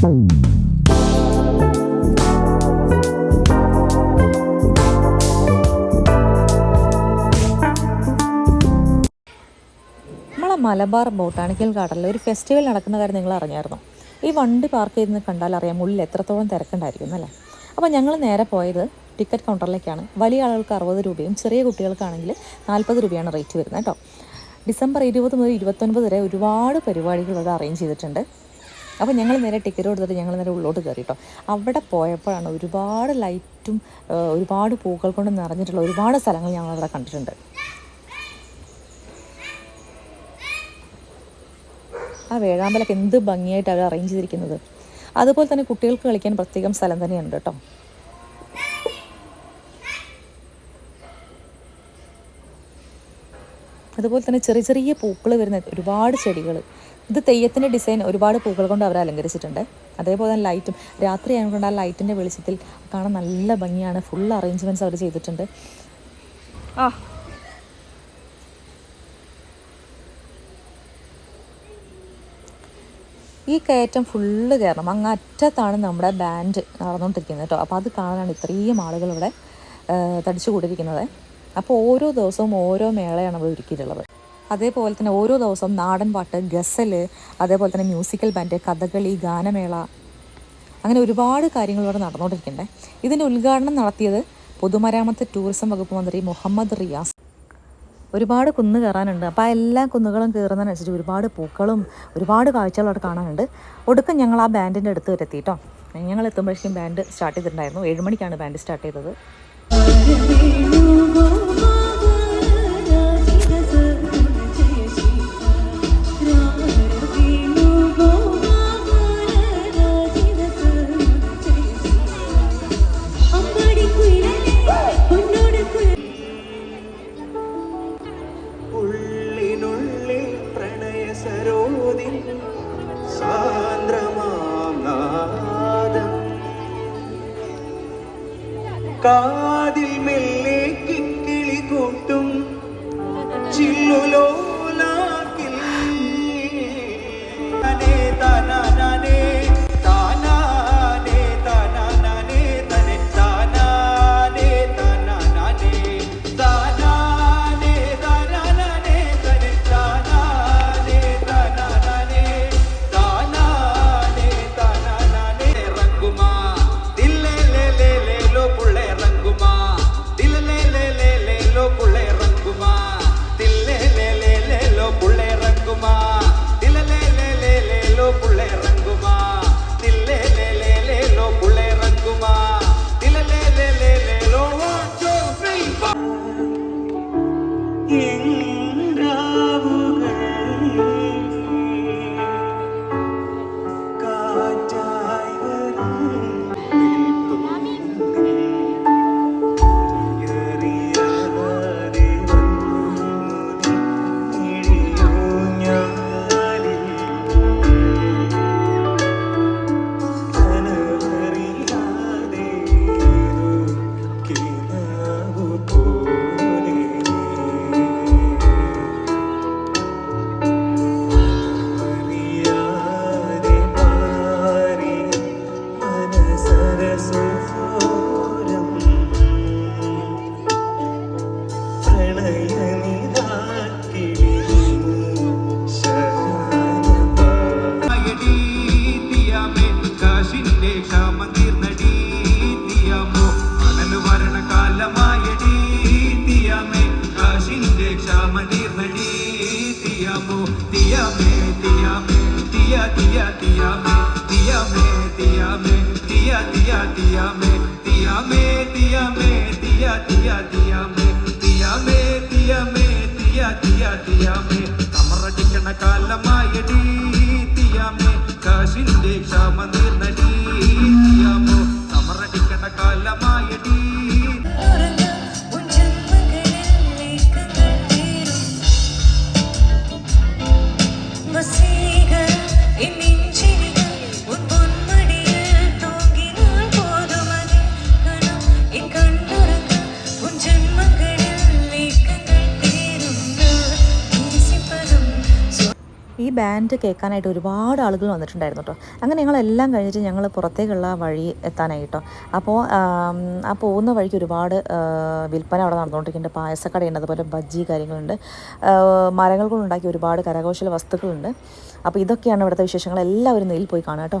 നമ്മളെ മലബാർ ബോട്ടാണിക്കൽ ഗാർഡനിൽ ഒരു ഫെസ്റ്റിവൽ നടക്കുന്ന കാര്യം നിങ്ങൾ അറിഞ്ഞായിരുന്നു? ഈ വണ്ടി പാർക്ക് ചെയ്തെന്ന് കണ്ടാൽ അറിയാം ഉള്ളിൽ എത്രത്തോളം തിരക്കുണ്ടായിരിക്കും അല്ലേ? അപ്പോൾ ഞങ്ങൾ നേരെ പോയത് ടിക്കറ്റ് കൗണ്ടറിലേക്കാണ്. വലിയ ആളുകൾക്ക് അറുപത് രൂപയും ചെറിയ കുട്ടികൾക്കാണെങ്കിൽ നാൽപ്പത് രൂപയാണ് റേറ്റ് വരുന്നത് കേട്ടോ. ഡിസംബർ ഇരുപത് മുതൽ ഇരുപത്തൊൻപത് വരെ ഒരുപാട് പരിപാടികൾ ഇവിടെ അറേഞ്ച് ചെയ്തിട്ടുണ്ട്. അപ്പോൾ ഞങ്ങൾ നേരെ ടിക്കറ്റ് കൊടുത്തിട്ട് ഞങ്ങൾ നേരെ ഉള്ളോട്ട് കയറി കേട്ടോ അവിടെ പോയപ്പോഴാണ് ഒരുപാട് ലൈറ്റും ഒരുപാട് പൂക്കൾ കൊണ്ട് നിറഞ്ഞിട്ടുള്ള ഒരുപാട് സ്ഥലങ്ങൾ ഞങ്ങൾ അവിടെ കണ്ടിട്ടുണ്ട്. ആ വേഴാമ്പലൊക്കെ എന്ത് ഭംഗിയായിട്ട് അവർ അറേഞ്ച് ചെയ്തിരിക്കുന്നത്. അതുപോലെ തന്നെ കുട്ടികൾക്ക് കളിക്കാൻ പ്രത്യേകം സ്ഥലം തന്നെയുണ്ട് കേട്ടോ. അതുപോലെ തന്നെ ചെറിയ ചെറിയ പൂക്കൾ വരുന്ന ഒരുപാട് ചെടികൾ ഇത് തെയ്യത്തിന്റെ ഡിസൈൻ ഒരുപാട് പൂക്കൾ കൊണ്ട് അവർ അലങ്കരിച്ചിട്ടുണ്ട്. അതേപോലെ തന്നെ ലൈറ്റും രാത്രി ആയതുകൊണ്ട് ആ ലൈറ്റിന്റെ വെളിച്ചത്തിൽ കാണാൻ നല്ല ഭംഗിയാണ്. ഫുൾ അറേഞ്ച്മെന്റ്സ് അവർ ചെയ്തിട്ടുണ്ട്. ആ. ഈ കയറ്റം ഫുള്ള് കയറണം അങ്ങ് അറ്റത്താണ് നമ്മുടെ ബാൻഡ് നടന്നുകൊണ്ടിരിക്കുന്നത് കേട്ടോ അപ്പോൾ അത് കാണാനാണ് ഇത്രയും ആളുകൾ ഇവിടെ തടിച്ചു കൂടിയിരിക്കുന്നത് അപ്പോൾ ഓരോ ദിവസവും ഓരോ മേളയാണ് ഇവിടെ ഒരുക്കിയിട്ടുള്ളത്. അതേപോലെ തന്നെ ഓരോ ദിവസവും നാടൻ പാട്ട് ഗസൽ അതേപോലെ തന്നെ മ്യൂസിക്കൽ ബാൻഡ് കഥകളി ഗാനമേള അങ്ങനെ ഒരുപാട് കാര്യങ്ങൾ ഇവിടെ നടന്നുകൊണ്ടിരിക്കണ്ടേ ഇതിന്റെ ഉദ്ഘാടനം നടത്തിയത് പൊതുമരാമത്ത് ടൂറിസം വകുപ്പ് മന്ത്രി മുഹമ്മദ് റിയാസ്. ഒരുപാട് കുന്ന് കയറാനുണ്ട്. അപ്പോൾ ആ എല്ലാ കുന്നുകളും കയറുന്നതിനനുസരിച്ച് ഒരുപാട് പൂക്കളും ഒരുപാട് കാഴ്ചകൾ അവിടെ കാണാനുണ്ട്. ഒടുക്കം ഞങ്ങൾ ആ ബാൻഡിന്റെ അടുത്ത് വരെ എത്തി കേട്ടോ ഞങ്ങൾ എത്തുമ്പോഴേക്കും ബാൻഡ് സ്റ്റാർട്ട് ചെയ്തിട്ടുണ്ടായിരുന്നു. ഏഴ് മണിക്കാണ് ബാൻഡ് സ്റ്റാർട്ട് ചെയ്തത്. ഉള്ളിനുള്ളിൽ പ്രണയ സരോദിൻ സാന്ദ്രമാം നാദം കാതിൽ മെല്ലെ കിക്കിളി കൂട്ടും ചില്ലുലോലാക്കിൽ തിയ തിയ തിയാമേ തിയാമേ തിയാമേ തിയ തിയ തിയാമേ തിയാമേ തിയാമേ തിയ തിയ തിയാമേ കമറടിക്കണ കാലമായടി ഈ ബാൻഡ് കേൾക്കാനായിട്ട് ഒരുപാട് ആളുകൾ വന്നിട്ടുണ്ടായിരുന്നു കേട്ടോ അങ്ങനെ ഞങ്ങളെല്ലാം കഴിഞ്ഞിട്ട് ഞങ്ങൾ പുറത്തേക്കുള്ള വഴി എത്താനായിട്ടോ അപ്പോൾ ആ പോകുന്ന വഴിക്ക് ഒരുപാട് വിൽപ്പന അവിടെ നടന്നുകൊണ്ടിരിക്കുന്നുണ്ട്. പായസക്കടയുണ്ട് അതുപോലെ ബജ്ജി കാര്യങ്ങളുണ്ട്. മരങ്ങൾ കൊണ്ടുണ്ടാക്കിയ ഒരുപാട് കരകൗശല വസ്തുക്കളുണ്ട്. അപ്പോൾ ഇതൊക്കെയാണ് ഇവിടുത്തെ വിശേഷങ്ങൾ. എല്ലാവരും നെയിൽ പോയി കാണാം കേട്ടോ